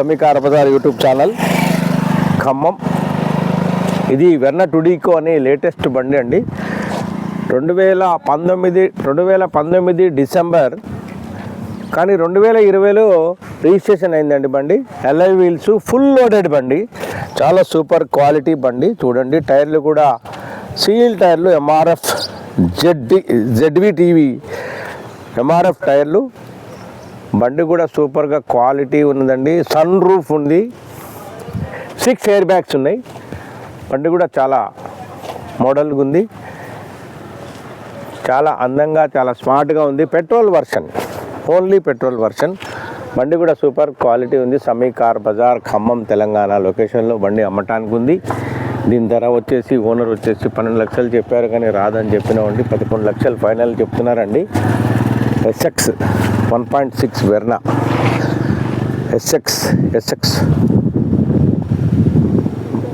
సమీకార బజార్ YouTube channel. Khammam. ఇది వెన్న టుడీకో అనే లేటెస్ట్ బండి అండి. రెండు వేల పంతొమ్మిది రెండు వేల పంతొమ్మిది డిసెంబర్ కానీ రెండు వేల ఇరవైలో రిజిస్ట్రేషన్ అయిందండి బండి. ఎల్ఐ వీల్స్ ఫుల్ లోడెడ్ బండి. చాలా సూపర్ క్వాలిటీ బండి. చూడండి టైర్లు కూడా సీల్ టైర్లు ఎంఆర్ఎఫ్ జెడ్డి జెడ్వి టీవీ ఎంఆర్ఎఫ్ టైర్లు. బండి కూడా సూపర్గా క్వాలిటీ ఉన్నదండి. సన్ రూఫ్ ఉంది. సిక్స్ ఎయిర్ బ్యాగ్స్ ఉన్నాయి. బండి కూడా చాలా మోడల్గా ఉంది. చాలా అందంగా చాలా స్మార్ట్గా ఉంది. Petrol version. Only petrol version. బండి కూడా సూపర్ క్వాలిటీ ఉంది. సమీ కార్ బజార్ ఖమ్మం తెలంగాణ లొకేషన్లో బండి అమ్మటానికి ఉంది. దీని ధర వచ్చేసి ఓనర్ వచ్చేసి పన్నెండు లక్షలు చెప్పారు కానీ రాదని చెప్పినామండి పదకొండు లక్షలు ఫైనల్ చెప్తున్నారండి. SX one point six Verna. SX SX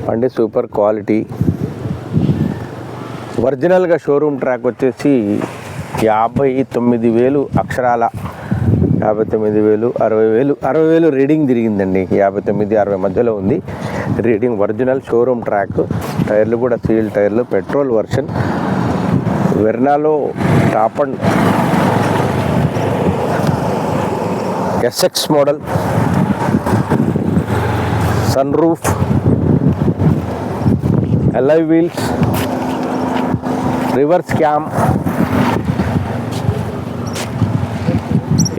బండి సూపర్ క్వాలిటీ. ఒరిజినల్గా షోరూమ్ ట్రాక్ వచ్చేసి యాభై తొమ్మిది వేలు అక్షరాల. యాభై తొమ్మిది వేలు అరవై వేలు అరవై వేలు రీడింగ్ తిరిగిందండి. యాభై తొమ్మిది అరవై మధ్యలో ఉంది. Reading original showroom track. టైర్లు కూడా సీల్ టైర్లు. Petrol version. వెర్నాలో top and SX model sunroof alloy wheels reverse cam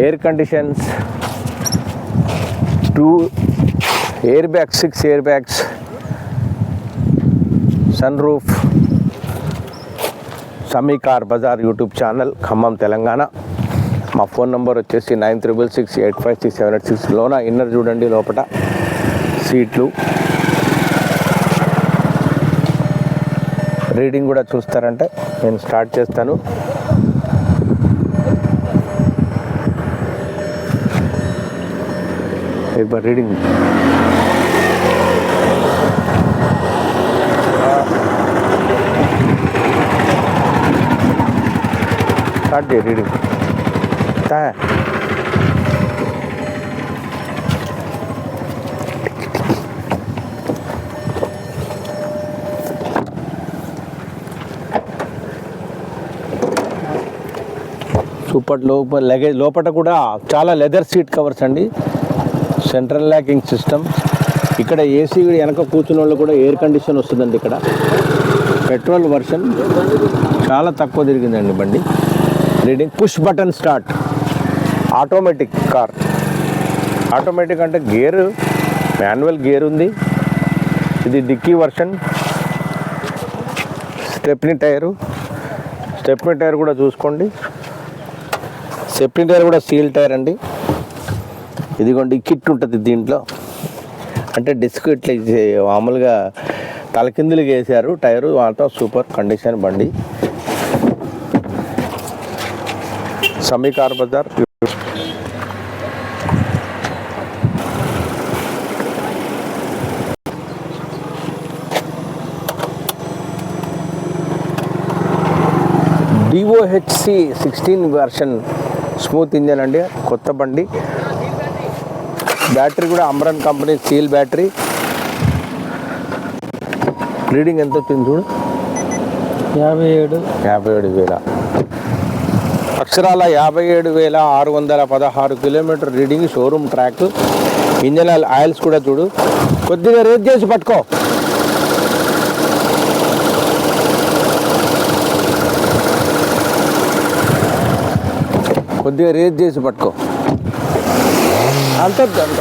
air conditions two air bags six air bags sunroof Sami car Bazar YouTube channel Khammam Telangana మా phone number వచ్చేసి nine triple six eight five six seven eight six లోన inner చూడండి లోపల సీట్లు. Reading కూడా చూస్తారంటే. నేను start చేస్తాను. ఇప్పుడు రీడింగ్. స్టార్ట్ చేయ రీడింగ్. रीडिंग क्या है సూపర్ లోపల లగేజ్ లోపల కూడా చాలా లెదర్ సీట్ కవర్స్ అండి సెంట్రల్ ల్యాకింగ్ సిస్టమ్ ఇక్కడ ఏసీ వెనక కూర్చున్న వాళ్ళు కూడా ఎయిర్ కండిషన్ వస్తుందండి ఇక్కడ పెట్రోల్ వర్షన్ చాలా తక్కువ తిరిగిందండి బండి reading push button start automatic car. Automatic అంటే గేర్ మాన్యువల్ గేర్ ఉంది. ఇది dickey version. Stepney tyre. Stepney tyre కూడా చూసుకోండి. స్టెప్ని టైర్ కూడా సీల్ టైర్ అండి. ఇదిగోండి కిట్ ఉంటుంది దీంట్లో. అంటే డిస్క్ ఇట్లా మామూలుగా తలకిందులుగా వేసారు టైరు వాళ్ళతో సూపర్ కండిషన్ బండి. Sami car bazaar. DOHC sixteen version smooth engine అండి కొత్త బండి. బ్యాటరీ కూడా Amaron company steel battery reading ఎంత వచ్చింది చూడు? యాభై ఏడు. యాభై ఏడు వేల. అక్షరాల యాభై ఏడు వేల ఆరు వందల పదహారు kilometre reading showroom track. Engine oils కూడా చూడు. కొద్దిగా రేట్ చేసి పట్టుకో. కొద్దిగా రేట్ చేసి పట్టుకో. అంత అంత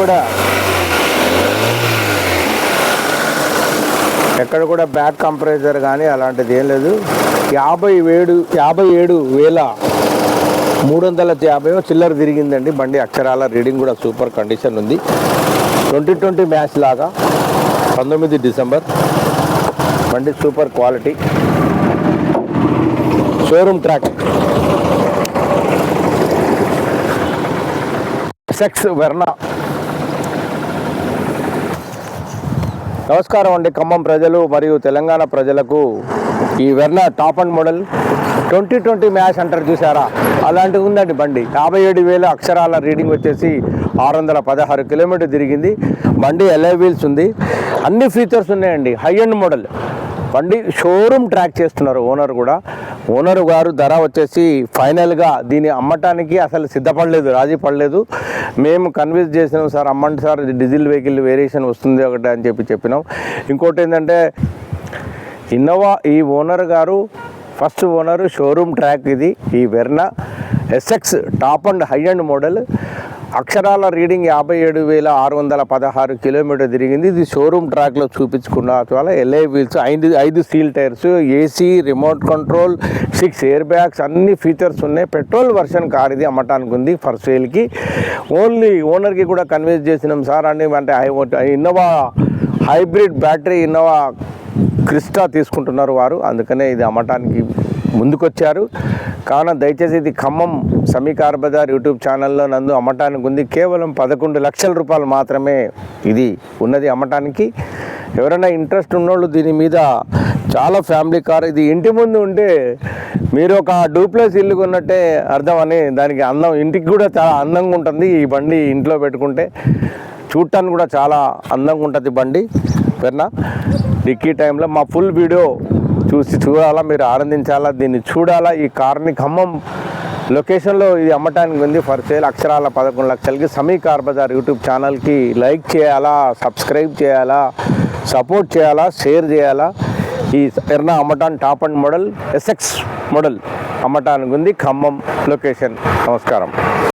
కూడా ఎక్కడ కూడా బ్యాక్ కంప్రెసర్ కానీ అలాంటిది ఏం లేదు. యాభై ఏడు యాభై ఏడు వేల మూడు వందల యాభై చిల్లర తిరిగిందండి. బండి అక్షరాల రీడింగ్ కూడా సూపర్ కండిషన్ ఉంది. ట్వంటీ ట్వంటీ మ్యాచ్ లాగా పంతొమ్మిది డిసెంబర్. బండి super quality. Showroom track. SX Verna. నమస్కారం అండి ఖమ్మం ప్రజలు మరియు తెలంగాణ ప్రజలకు. ఈ Verna top end model twenty twenty match అంటారు చూసారా అలాంటిది ఉందండి బండి. యాభై ఏడు వేల అక్షరాల రీడింగ్ వచ్చేసి ఆరు వందల పదహారు కిలోమీటర్ తిరిగింది. బండి ఎల్ఐ వీల్స్ ఉంది. అన్ని ఫీచర్స్ ఉన్నాయండి. హై అండ్ మోడల్ బండి షోరూమ్ ట్రాక్ చేస్తున్నారు ఓనర్ కూడా. ఓనర్ గారు ధర వచ్చేసి ఫైనల్గా దీన్ని అమ్మటానికి అసలు సిద్ధపడలేదు రాజీ పడలేదు. మేము కన్విన్స్ చేసినాం సార్ అమ్మండి సార్ డీజిల్ వెహికల్ వేరియేషన్ వస్తుంది ఒకటి అని చెప్పి చెప్పినాం. ఇంకోటి ఏంటంటే ఇన్నోవా ఈ ఓనర్ గారు ఫస్ట్ ఓనరు షోరూమ్ ట్రాక్ ఇది ఈ Verna SX top end high end model. అక్షరాల రీడింగ్ యాభై ఏడు వేల ఆరు వందల పదహారు కిలోమీటర్ తిరిగింది. ఇది షోరూమ్ ట్రాక్లో చూపించుకున్న చాలా ఎల్ఐ వీల్స్ ఐదు ఐదు seal tyres AC remote control six air bags అన్ని ఫీచర్స్ ఉన్నాయి. పెట్రోల్ వర్షన్ కార్ ఇది అమ్మటానికి ఉంది ఫర్ సేల్కి. ఓన్లీ ఓనర్కి కూడా కన్విన్స్ చేసినాం సార్. అని అంటే Innova hybrid battery Innova Crysta తీసుకుంటున్నారు వారు. అందుకనే ఇది అమ్మటానికి ముందుకొచ్చారు. కావున దయచేసి ఇది ఖమ్మం సమీకార్ బజార్ యూట్యూబ్ ఛానల్లో నందు అమ్మటానికి ఉంది. కేవలం పదకొండు లక్షల రూపాయలు మాత్రమే ఇది ఉన్నది అమ్మటానికి. ఎవరైనా ఇంట్రెస్ట్ ఉన్నోళ్ళు దీని మీద చాలా ఫ్యామిలీ కార్ ఇది ఇంటి ముందు ఉంటే మీరు ఒక డూప్లెస్ ఇల్లు కొన్నట్టే అర్థం అని దానికి అందం ఇంటికి కూడా చాలా అందంగా ఉంటుంది ఈ బండి ఇంట్లో పెట్టుకుంటే. చూడటానికి కూడా చాలా అందంగా ఉంటుంది బండి. పెన్నా డిక్కీ టైంలో మా ఫుల్ వీడియో చూసి చూడాలా మీరు ఆనందించాలా దీన్ని చూడాలా ఈ కార్ని ఖమ్మం లొకేషన్లో ఇది అమ్మటానికి ఉంది. ఫర్ సేల్ అక్షరాల పదకొండు లక్షలకి సమీ కార్ బజార్ యూట్యూబ్ ఛానల్కి లైక్ చేయాలా సబ్స్క్రైబ్ చేయాలా సపోర్ట్ చేయాలా షేర్ చేయాలా. ఈ ఎర్నా అమ్మటాన్ top end model SX model అమ్మటానికి ఉంది ఖమ్మం లొకేషన్. నమస్కారం.